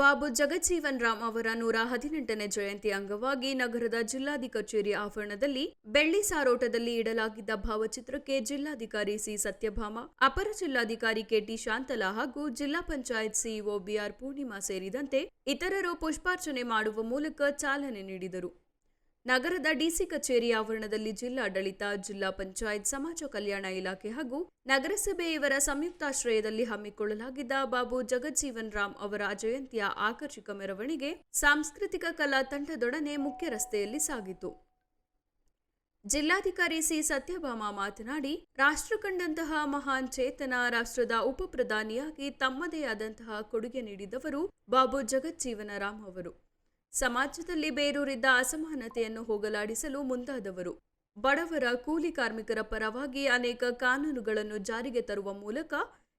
ಬಾಬು ಜಗಜ್ಜೀವನ್ ರಾಮ್ ಅವರ ನೂರ ಹದಿನೆಂಟನೇ ಜಯಂತಿ ಅಂಗವಾಗಿ ನಗರದ ಜಿಲ್ಲಾಧಿ ಕಚೇರಿ ಆವರಣದಲ್ಲಿ ಬೆಳ್ಳಿ ಸಾರೋಟದಲ್ಲಿ ಇಡಲಾಗಿದ್ದ ಭಾವಚಿತ್ರಕ್ಕೆ ಜಿಲ್ಲಾಧಿಕಾರಿ ಸಿ ಸತ್ಯಭಾಮ, ಅಪರ ಜಿಲ್ಲಾಧಿಕಾರಿ ಕೆಟಿ ಶಾಂತಲಾ ಹಾಗೂ ಜಿಲ್ಲಾ ಪಂಚಾಯತ್ ಸಿಇಒ ಬಿಆರ್ ಪೂರ್ಣಿಮಾ ಸೇರಿದಂತೆ ಇತರರು ಪುಷ್ಪಾರ್ಚನೆ ಮಾಡುವ ಮೂಲಕ ಚಾಲನೆ ನೀಡಿದರು. ನಗರದ ಡಿಸಿ ಕಚೇರಿ ಆವರಣದಲ್ಲಿ ಜಿಲ್ಲಾಡಳಿತ, ಜಿಲ್ಲಾ ಪಂಚಾಯತ್, ಸಮಾಜ ಕಲ್ಯಾಣ ಇಲಾಖೆ ಹಾಗೂ ನಗರಸಭೆ ಇವರ ಸಂಯುಕ್ತಾಶ್ರಯದಲ್ಲಿ ಹಮ್ಮಿಕೊಳ್ಳಲಾಗಿದ್ದ ಬಾಬು ಜಗಜ್ಜೀವನ್ ರಾಮ್ ಅವರ ಜಯಂತಿಯ ಆಕರ್ಷಕ ಮೆರವಣಿಗೆ ಸಾಂಸ್ಕೃತಿಕ ಕಲಾ ತಂಡದೊಡನೆ ಮುಖ್ಯ ರಸ್ತೆಯಲ್ಲಿ ಸಾಗಿತು. ಜಿಲ್ಲಾಧಿಕಾರಿ ಸಿ. ಸತ್ಯಭಾಮ ಮಾತನಾಡಿ ರಾಷ್ಟ್ರ ಕಂಡಂತಹ ಮಹಾನ್ ಚೇತನ ರಾಷ್ಟ್ರದ ಉಪ ಪ್ರಧಾನಿಯಾಗಿ ತಮ್ಮದೇ ಆದಂತಹ ಕೊಡುಗೆ ನೀಡಿದವರು ಬಾಬು ಜಗಜ್ಜೀವನ ರಾಮ್ ಅವರು. ಸಮಾಜದಲ್ಲಿ ಬೇರೂರಿದ್ದ ಅಸಮಾನತೆಯನ್ನು ಹೋಗಲಾಡಿಸಲು ಮುಂದಾದವರು. ಬಡವರ ಕೂಲಿ ಕಾರ್ಮಿಕರ ಪರವಾಗಿ ಅನೇಕ ಕಾನೂನುಗಳನ್ನು ಜಾರಿಗೆ ತರುವ ಮೂಲಕ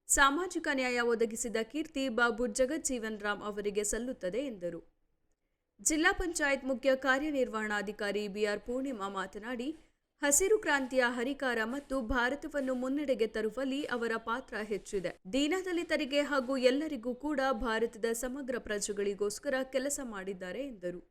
ಸಾಮಾಜಿಕ ನ್ಯಾಯ ಒದಗಿಸಿದ ಕೀರ್ತಿ ಬಾಬು ಜಗಜ್ಜೀವನ್ ರಾಮ್ ಅವರಿಗೆ ಸಲ್ಲುತ್ತದೆ ಎಂದರು. ಜಿಲ್ಲಾ ಪಂಚಾಯತ್ ಮುಖ್ಯ ಕಾರ್ಯನಿರ್ವಹಣಾಧಿಕಾರಿ ಬಿಆರ್ ಪೂರ್ಣಿಮಾ ಮಾತನಾಡಿ ಹಸಿರು ಕ್ರಾಂತಿಯ ಹರಿಕಾರ ಮತ್ತು ಭಾರತವನ್ನು ಮುನ್ನಡೆಗೆ ತರುವಲ್ಲಿ ಅವರ ಪಾತ್ರ ಹೆಚ್ಚಿದೆ. ದೀನದಲಿತರಿಗೆ ಹಾಗೂ ಎಲ್ಲರಿಗೂ ಕೂಡ ಭಾರತದ ಸಮಗ್ರ ಪ್ರಜೆಗಳಿಗೋಸ್ಕರ ಕೆಲಸ ಮಾಡಿದ್ದಾರೆ ಎಂದರು.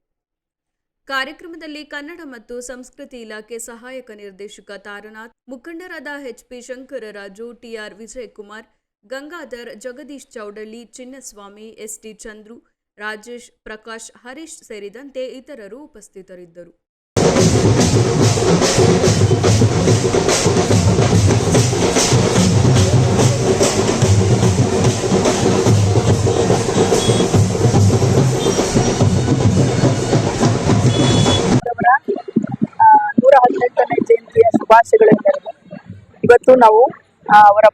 ಕಾರ್ಯಕ್ರಮದಲ್ಲಿ ಕನ್ನಡ ಮತ್ತು ಸಂಸ್ಕೃತಿ ಇಲಾಖೆ ಸಹಾಯಕ ನಿರ್ದೇಶಕ ತಾರನಾಥ್, ಮುಖಂಡರಾದ HP Shankararaju, TR Vijayakumar, Gangadhar, Jagadish Chowdahalli, Chinnaswamy, ST Chandru, Rajesh, Prakash, Harish ಸೇರಿದಂತೆ ಇತರರು ಉಪಸ್ಥಿತರಿದ್ದರು. ನೂರ ಹದಿನೆಂಟನೇ ಜಯಂತಿಯ ಶುಭಾಶಯಗಳೆಂದರೆ ಇವತ್ತು ನಾವು ಅವರ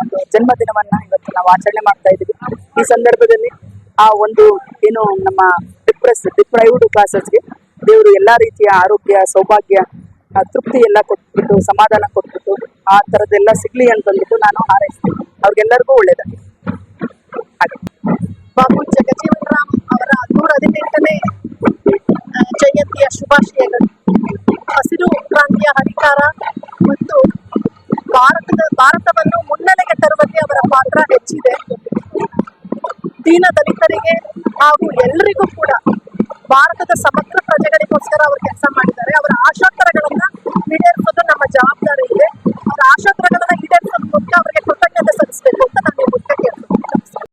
ಒಂದು ಜನ್ಮದಿನವನ್ನ ಇವತ್ತು ನಾವು ಆಚರಣೆ ಮಾಡ್ತಾ ಇದ್ದೀವಿ. ಈ ಸಂದರ್ಭದಲ್ಲಿ ಆ ಒಂದು ಏನು ನಮ್ಮ ಡಿಪ್ರೆಸ್ ಡಿಪ್ರೈವ್ಡ್ ಕ್ಲಾಸಸ್ಗೆ ದೇವರು ಎಲ್ಲಾ ರೀತಿಯ ಆರೋಗ್ಯ, ಸೌಭಾಗ್ಯ ತೃಪ್ತಿ ಎಲ್ಲ ಕೊಟ್ಬಿಟ್ಟು, ಸಮಾಧಾನ ಕೊಟ್ಬಿಟ್ಟು, ಆ ತರದೆಲ್ಲ ಸಿಗ್ಲಿ ಅಂತಂದ್ಬಿಟ್ಟು ನಾನು ಹಾರೈಸ್ತೀನಿ. ಅವ್ರಿಗೆಲ್ಲರಿಗೂ ಒಳ್ಳೇದಾಗಿ ಬಾಬು ಜಗಜೀವನ್ ಅವರ ನೂರ ಹದಿನೆಂಟನೇ ಜಯಂತಿಯ ಶುಭಾಶಯಗಳು ದೀನ ದಲಿತರಿಗೆ ಹಾಗೂ ಎಲ್ಲರಿಗೂ ಕೂಡ ಭಾರತದ ಸಮಗ್ರ ಪ್ರಜೆಗಳಿಗೋಸ್ಕರ ಅವರು ಕೆಲಸ ಮಾಡಿದ್ದಾರೆ. ಅವರ ಆಶೋತ್ತರಗಳನ್ನ